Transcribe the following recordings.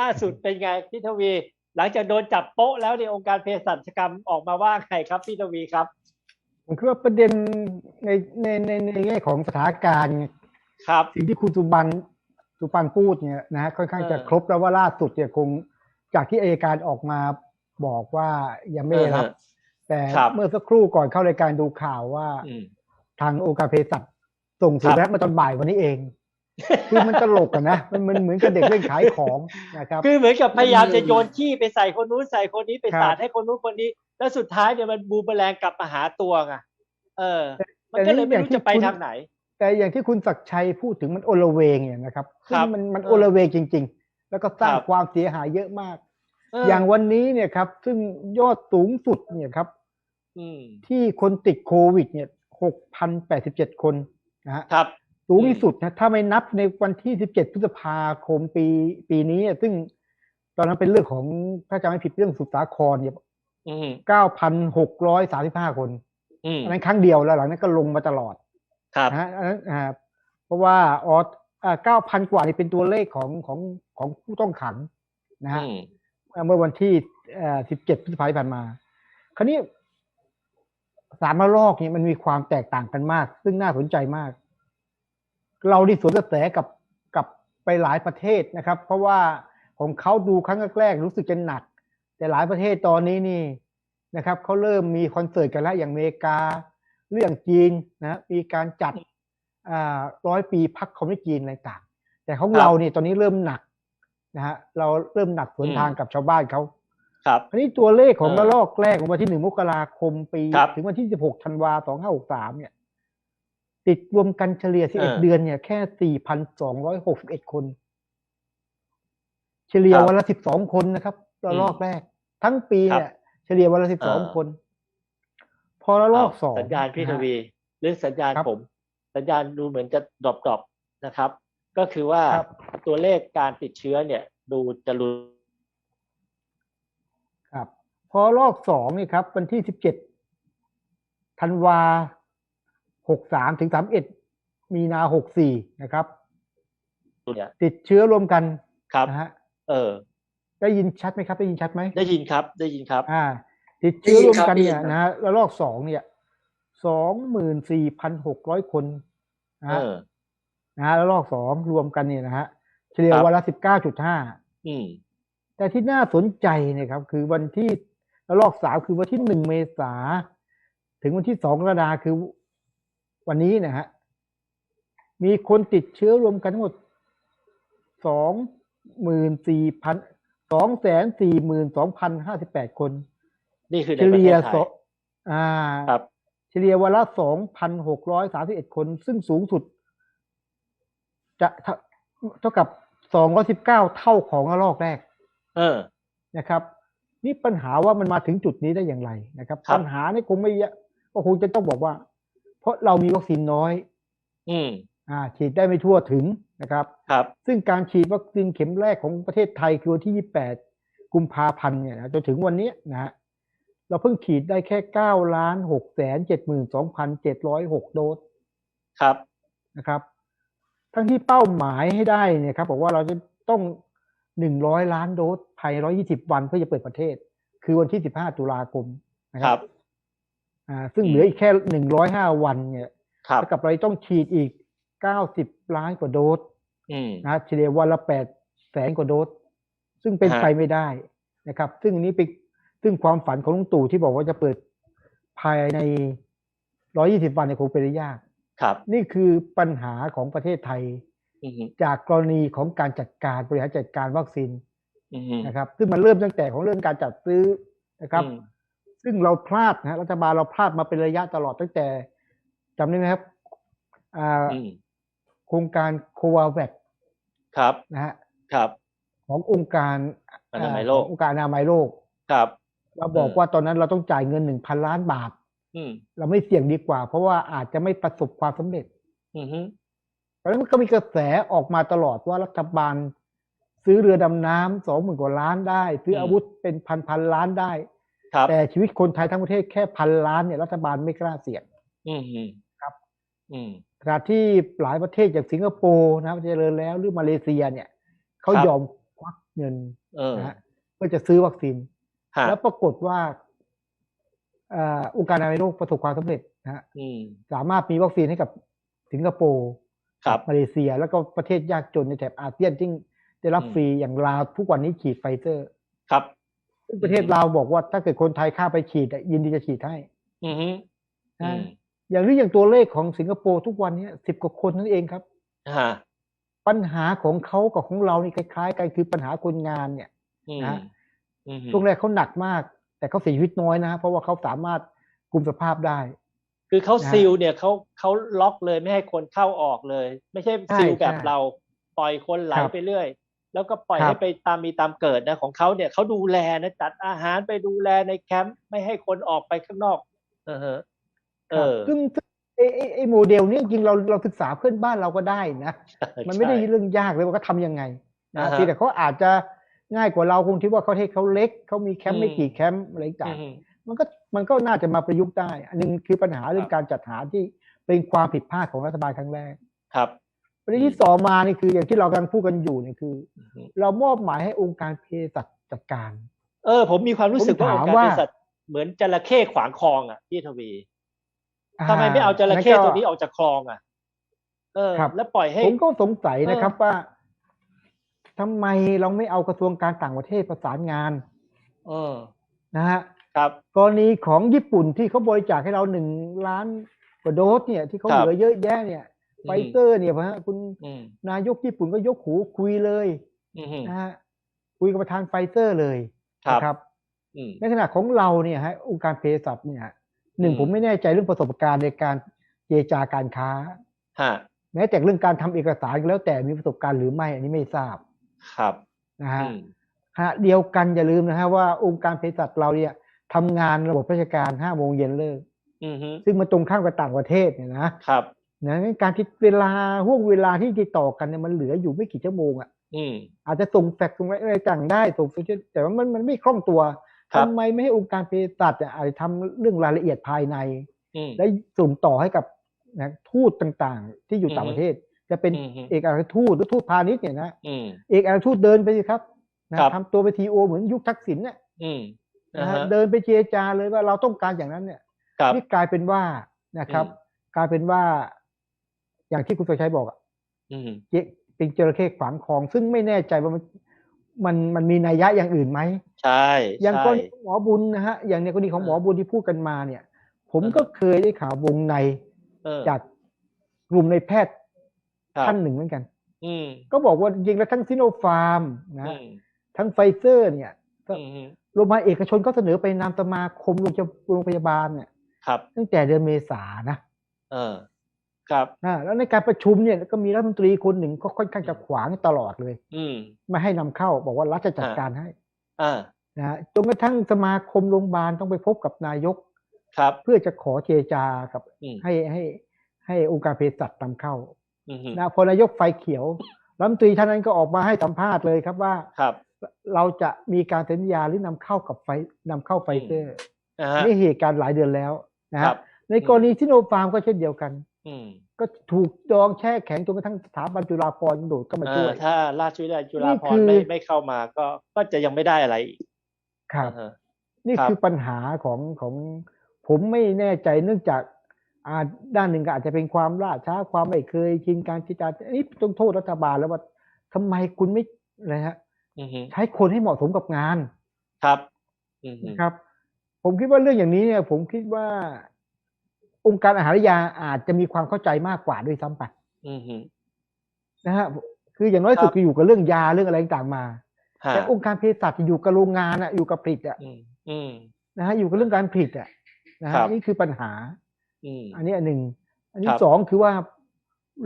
ล่าสุดเป็นไงพี่ทวี หลังจากโดนจับโป๊ะแล้วเนี่ยองค์การเภสัชกรรมออกมาว่าไงครับพี่ทวีครับผมคิดว่าประเด็นในในในในแง่ของสถานการณ์ครับสิ่งที่คุณสุบันสุปันพูดเนี่ยนะฮะค่อนข้างจะเออครบแล้วว่าล่าสุดเนี่ยคงจากที่อายการออกมาบอกว่ายังไม่ได้รับเออแต่ครับเมื่อสักครู่ก่อนเข้ารายการดูข่าวว่าอืมทางองค์การเภสัชส่งสืครับบแรปมาตอนบ่ายวันนี้เอง คือมันตลกอะนะมันมันเหมือนกับเด็กเล่นขายของนะครับ คือเหมือนกับพยายามจะโยนขี้ไปใส่คนนู้นใส่คนนี้ไปครับสาดให้คนนู้นคนนี้ แล้วสุดท้ายเนี่ยมันบูมเบอแรงกลับมาหาตัวไงเออ มันก็เลยไม่รู้จะไปทางไหน แต่อย่างที่คุณศักดิ์ชัยพูดถึงมันโอลเวงเนี่ยนะครับครับซึ่งมันมันเออโอลเวงจริง ๆ แล้วก็สร้างครับความเสียหายเยอะมากเอออย่างวันนี้เนี่ยครับ ซึ่งยอดสูงสุดเนี่ยครับอืมที่คนติดโควิด เนี่ยหกพันแปดสิบเจ็ดคนนะฮะครับ สูงที่สุดนะถ้าไม่นับในวันที่สิบเจ็ดพฤษภาคมปีปีนี้อะซึ่งตอนนั้นเป็นเรื่องของถ้าจำไม่ผิดเรื่องสุดสาครเนี่ยอืมเก้าพันหกร้อยสามสิบห้าคนอืมอันนั้นครั้งเดียวแล้วหลังนั้นก็ลงมาตลอด ครับนะฮะอันนั้นอ่าเพราะว่าออเก้าพันกว่านี่เป็นตัวเลขของของของผู้ต้องขังนะฮะอืมเมื่อวันที่สิบเจ็ดพฤษภาคมที่ผ่านมา คราวนี้สามระลอกเนี่ยมันมีความแตกต่างกันมาก ซึ่งน่าสนใจมาก เราดิสวนกระแสกับกับไปหลายประเทศนะครับ เพราะว่าของเขาดูครั้งแรกๆรู้สึกจะหนัก แต่หลายประเทศตอนนี้นี่นะครับเขาเริ่มมีคอนเสิร์ตกันแล้วอย่างอเมริกา เรื่องจีนนะมีการจัดอ่าร้อยปีพักคอมมิวนิสต์จีนอะไรต่าง แต่ของครับเราเนี่ยตอนนี้เริ่มหนักนะฮะเราเริ่มหนักสวนอืมทางกับชาวบ้านเขาครับอันนี้ตัวเลขของเออระลอกแรกของวันที่หนึ่งมกราคมปีครับถึงวันที่สิบหกธันวาสองห้าหกสามเนี่ย ติดรวมกันเฉลี่ยสิบเอเอ็ดอเดือนเนี่ยแค่สี่พันสองร้อยหกสิบเอ็ดคน เฉลี่ยครับวันละสิบสองคนนะครับระลอกแรก ทั้งปีครับเนี่ยเฉลี่ยวันละสิบสองเออคน พอระลอกสองสัญญาณพี่ทนะฮะวีเรื่องสัญญาณครับผม สัญญาณดูเหมือนจะดรอปดรอปนะครับ ก็คือว่าครับตัวเลขการติดเชื้อเนี่ย ดูจะรุนครับ พอรอบสองนี่ครับ วันที่สิบเจ็ดธันวา หกสามถึงสามเอ็ดมีนาหกสี่นะครับเนี่ยติดเชื้อรวมกันครับนะฮะเออ ได้ยินชัดไหมครับ ได้ยินชัดไหม ได้ยินครับ ได้ยินครับ อ่า ติดเชื้อรวมกันได้ยิเนี่ยนครับนะฮะแล้วรอบสองเนี่ยสองหมื่นสี่พันหกร้อยคนนะเอฮะอนะฮะแล้วรอบสองรวมกันเนี่ยนะฮะเฉลี่ยครับวันละสิบเก้าจุดห้าอืมแต่ที่น่าสนใจเนี่ยครับ คือวันที่ระลอกสามคือวันที่หนึ่งเมษาถึงวันที่สองกรกฎาคือ วันนี้นะฮะมีคนติดเชื้อรวมกันทั้งหมดสองหมื่นสี่พันสองแสนสี่หมื่นสองพันห้าสิบแปดคน นี่คือในเฉประเทลี่ยศไทสอยงอ่าครับ เฉลี่ยวันละสองพันหกร้อยสามสิบเอ็ดคน ซึ่งสูงสุด จะเท่าเท่ากับสองร้อยสิบเก้าเท่าของระลอกแรก เออนะครับ นี่ปัญหาว่ามันมาถึงจุดนี้ได้อย่างไรนะครับครับปัญหานี่คงไม่เยอะก็คงจะต้องบอกว่า เพราะเรามีวัคซีนน้อย อืมอ่า ฉีดได้ไม่ทั่วถึงนะครับ ครับ ซึ่งการฉีดวัคซีนเข็มแรกของประเทศไทยคือวันที่ 28 กุมภาพันธ์เนี่ยนะจนถึงวันนี้นะฮะเราเพิ่งฉีดได้แค่9ล้าน6แสน72,706 โดสครับนะครับ ทั้งที่เป้าหมายให้ได้เนี่ยครับบอกว่าเราจะต้อง 100 ล้านโดสภายใน120 วันเพื่อจะเปิดประเทศ คือวันที่ 15 ตุลาคมนะคครัรับ อ่าซึ่งเหลืออีกแค่105วันเนี่ยครับเท่ากับเราต้องฉีดอีก90ล้านกว่าโดสอืมนะเฉลี่ยวันละแปดแสนกว่าโดส ซึ่งเป็นฮะไปไม่ได้นะครับ ซึ่งอันนี้เป็นซึ่งความฝันของลุงตู่ที่บอกว่าจะเปิดภายในร้อยี่สิบวันเนี่ยคงเป็นได้ยาก ครับ นี่คือปัญหาของประเทศไทยอืมจากกรณีของการจัดการบริหารจัดการวัคซีนอืมนะครับ ซึ่งมันเริ่มตั้งแต่ของเรื่องการจัดซื้อนะครับอืม ซึ่งเราพลาดนะฮะรัฐบาลเราพลาดมาเป็นระยะตลอดตั้งแต่จำได้ไหมครับอ่าอืมโครงการโควาแวคครับนะฮะครับ ขององค์การอนามัยโลกขององค์การอนามัยโลกครับเราบอกเออว่าตอนนั้นเราต้องจ่ายเงินหนึ่งพันล้านบาทอืมเราไม่เสี่ยงดีกว่า เพราะว่าอาจจะไม่ประสบความสำเร็จอืมเพราะฉะนั้นก็มีกระแสออกมาตลอดว่ารัฐบาล ซื้อเรือดำน้ำสองหมื่นกว่าล้านได้ ซื้ออาวุธเป็นพันพันล้านได้ครับ แต่ชีวิตคนไทยทั้งประเทศแค่พันล้านเนี่ยรัฐบาลไม่กล้าเสี่ยงอืมครับอืมขณะที่หลายประเทศอย่างสิงคโปร์นะเจริญแล้วหรือมาเลเซียเนี่ยเขาครับยอมควักเงินเออนะฮะเพื่อจะซื้อวัคซีนฮะแล้วปรากฏว่าเอ่อองค์การอนามัยโลกประสบความสำเร็จนะฮะอืมสามารถมีวัคซีนให้กับสิงคโปร์ครับมาเลเซียแล้วก็ประเทศยากจนในแถบอาเซียนที่ได้รับอืมฟรีอย่างลาวทุกวันนี้ฉีดไฟเซอร์ ครับ ซึ่งประเทศลาวบอกว่าถ้าเกิดคนไทยข้าไปฉีดอะยินดีจะฉีดให้อือฮึอืนะมอย่างนี้อย่างตัวเลขของสิงคโปร์ทุกวันนี้สิบกว่าคนนั่นเองครับฮะปัญหาของเขากับของเรานี่คล้ายๆกันคือปัญหาคนงานเนี่ยอืมนะอืมช่วงแรกเขาหนักมาก แต่เขาเสียชีวิตน้อยนะเพราะว่าเขาสามารถคุมสภาพได้ คือเขานะซีลเนี่ยเขาเขาล็อกเลยไม่ให้คนเข้าออกเลย ไม่ใช่ใช่ซีลแบบใช่เราปล่อยคนไหลครับไปเรื่อย แล้วก็ปล่อยครับให้ไปตามมีตามเกิดนะของเขาเนี่ยเขาดูแลนะจัดอาหารไปดูแลในแคมป์ไม่ให้คนออกไปข้างนอก เออฮะเอครับอซึ่งซึ่งไอ้ไอ้ไอ้โมเดลเนี้จริงๆเราเราศึกษาเพื่อนบ้านเราก็ได้นะ มันไม่ได้ใช่เรื่องยากเลยว่าเขาทำยังไงนะอ่าฮะเพียงแต่เขาอาจจะง่ายกว่าเราคงที่ว่าเขาเทศเขาเล็กเขามีแคมป์ไม่อืมกี่แคมป์อะไรต่างอืมมันก็มันก็น่าจะมาประยุกต์ได้ อันหนึงคือปัญหาเรื่องการจัดหาที่เป็นความผิดพลาดของรัฐบาลครั้งแรกครับ ประเด็นที่ต่อมานี่คืออย่างที่เรากำลังพูดกันอยู่เนี่ยคืออือฮึเรามอบหมายให้องค์การเภสัชจัดการ เออ ผมมีความรู้สึกผมว่าถามองค์การว่าเภสัชเหมือนจระเข้ขวางคลองอะพี่ทวีทำไมไม่เอาจระเข้งั้นก็ตัวนี้ออกจากคลองอะ เออครับแล้วปล่อยให้ผมก็สงสัยเออนะครับว่าทำไมเราไม่เอากระทรวงการต่างประเทศประสานงาน เออนะฮะครับกรณีของญี่ปุ่นที่เขาบริจาคให้เราหนึ่งล้านกว่าโดสเนี่ย ที่เขาครับเหลือเยอะแยะเนี่ยอืม ไฟเซอร์เนี่ยฮะคุณอืมนายกญี่ปุ่นก็ยกหูคุยเลยอืมนะฮะคุยกับประธานไฟเซอร์เลยครับนะครับอืมในขณะของเราเนี่ยฮะองค์การเภสัชเนี่ยหนึ่งอืมผมไม่แน่ใจเรื่องประสบการณ์ในการเจรจาการค้าฮะแม้แต่เรื่องการทำเอกสารก็แล้วแต่มีประสบการณ์หรือไม่อันนี้ไม่ทราบครับนะฮะอืมขณะเดียวกันอย่าลืมนะฮะว่าองค์การเภสัชเราเนี่ยทำงานระบบราชการห้าโมงเย็นเลิกอืมฮึซึ่งมันตรงข้ามกับต่างประเทศเนี่ยนะครับ นะงั้นการที่เวลาห่วงเวลาที่ติดต่อกันเนี่ยมันเหลืออยู่ไม่กี่ชั่วโมงอะอืมอาจจะส่งแฟกซ์ส่งอะไรต่างได้ส่งโซเชียลแต่ว่ามันมันไม่คล่องตัวครับทำไมไม่ให้องค์การเภสัชเนี่ยอาจจะทำเรื่องรายละเอียดภายในอืมและส่งต่อให้กับนะทูตต่างๆ ที่อยู่ต่างอือฮึประเทศ จะเป็นอือฮึเอกอัครทูตหรือทูตพาณิชย์เนี่ยนะอืมเอกอัครทูตเดินไปสิครับนะครับทำตัวเป็นทีโอเหมือนยุคทักษิณเนี่ยอืมนะอ่าฮะฮะเดินไปเจรจาเลยว่าเราต้องการอย่างนั้นเนี่ยครับนี่กลายเป็นว่านะครับอืมกลายเป็นว่า อย่างที่คุณสุชัยบอกอะอืมเจเป็นจระเข้ขวางคลองซึ่งไม่แน่ใจว่ามันมันมันมีนัยยะอย่างอื่นไหมใช่อย่างกใช่รณีหมอบุญนะฮะอย่างในกรณีของอ่าหมอบุญที่พูดกันมาเนี่ย ผมอ่าฮะก็เคยได้ข่าววงในเออจากกลุ่มในแพทย์ครับท่านหนึ่งเหมือนกันอืมก็บอกว่าจริงๆแล้วทั้งซิโนฟาร์มนะอืฮะมทั้งไฟเซอร์ เนี่ยอืมฮึโรงพยาบาลเอกชนก็เสนอไปนามสมาคมโรงพยาบาลเนี่ยครับตั้งแต่เดือนเมษานะเออ ครับอ่าแล้วในการประชุมเนี่ยก็มีรัฐมนตรีคนหนึ่งก็ค่อนข้างจะขวางตลอดเลย อืมไม่ให้นำเข้าบอกว่ารัฐจะจัดอ่าการให้อ่านะฮะจนกระทั่งสมาคมโรงพยาบาลต้องไปพบกับนายกครับ เพื่อจะขอเจรจากับอืมให้ให้ให้องค์การเภสัชนำเข้าอืมฮึนะพอนายกไฟเขียวรัฐมนตรีท่านนั้นก็ออกมาให้สัมภาษณ์เลยครับว่าครับ เราจะมีการสัญญาหรือนำเข้ากับไฟนำเข้าไฟเซอร์อ่าฮะนี่เหตุการณ์หลายเดือนแล้วนะครัฮะบในกรณีซิโนฟาร์มก็เช่นเดียวกันอืม ก็ถูกดองแช่แข็งจนกระทั่งสถาบันจุฬาภรณ์โดดเข้ามาเอช่อวยถ้าราชวิทยาลัยจุฬานี่ภคืรณ์อไม่ไม่เข้ามาก็ก็จะยังไม่ได้อะไรอีกครับอ่าฮะนี่ครับคือปัญหาของของผมไม่แน่ใจเนื่องจากอ่าด้านหนึ่งก็อาจจะเป็นความล่าช้าความไม่เคยชินการที่จะอันนี้ต้องโทษรัฐบาลแล้วว่าทำไมคุณไม่นะฮะอืมฮึใช้คนให้เหมาะสมกับงานครับอืมฮึนะครับ ผมคิดว่าเรื่องอย่างนี้เนี่ย ผมคิดว่า องค์การอาหารและยาอาจจะมีความเข้าใจมากกว่าด้วยซ้ำไปอืมฮึนะฮะคืออย่างน้อยสุดครับก็อยู่กับเรื่องยาเรื่องอะไรต่างๆมาฮะแต่องค์การเภสัชอยู่กับโรงงานอะอยู่กับผลิตอะอืมอืมนะฮะอยู่กับเรื่องการผลิตอะนะครัฮะบนี่คือปัญหาอืมอันนี้อันหนึ่งอันคที่รับสองคือว่า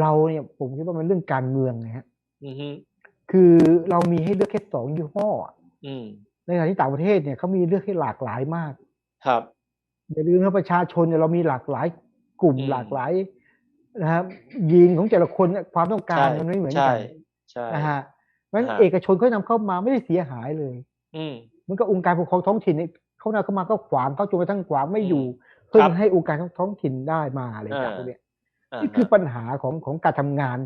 เราเนี่ยผมคิดว่ามันเรื่องการเมืองนะฮะอืมฮึคือเรามีให้เลือกแค่สองยี่ห้ออะอืมในขณะที่ต่างประเทศเนี่ยเขามีเลือกให้หลากหลายมาก ครับ อย่าลืมว่าประชาชนเนี่ยเรามีหลากหลายกลุ่มอืมหลากหลายนะครับยีนของแต่ละคนเนี่ยความต้องการใช่มันไม่เหมือนใช่กันใช่นะฮะเพราะฉะนั้นฮะเอกชนเขานำเข้ามาไม่ได้เสียหายเลย อืมเหมือนกับองค์การปกครองท้องถิ่นเนี่ยเขานำเข้ามาก็ขวางเขาจนกระทั่งขวางไม่อยู่อืมเพื่อครับให้องค์การท้องถิ่นได้มาอะไรต่างอ่าๆเนี่ยอ่านี่คือฮะปัญหาของของการทำงาน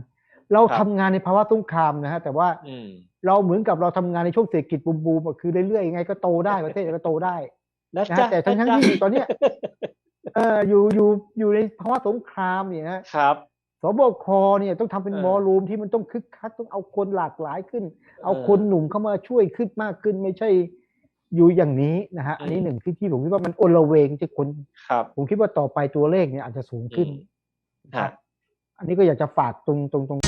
เราครับทำงานในภาวะสงครามนะฮะแต่ว่าอืมเราเหมือนกับเราทำงานในช่วงเศรษฐกิจบูมๆอะคือเรื่อยๆยังไงก็โตได้ประเทศก็โตได้ นะนะจ๊ะแต่ทั้งทั้งนะที่จ๊ะตอนเนี้ยเอออยู่อยู่อยู่ในภาวะสงครามเนี่ยฮะครับสบคเนี่ยต้องทำเป็นเออวอลลุ่มที่มันต้องคึกคักต้องเอาคนหลากหลายขึ้น เอาเออคนหนุ่มเข้ามาช่วยขึ้นมากขึ้นไม่ใช่อยู่อย่างนี้นะฮะอันนี้อืมหนึ่งที่ที่ผมคิดว่ามันโอลเวงที่คนครับผมคิดว่าต่อไปตัวเลขเนี่ยอาจจะสูงขึ้นอืมครัฮะบอันนี้ก็อยากจะฝากตรงตรงตรง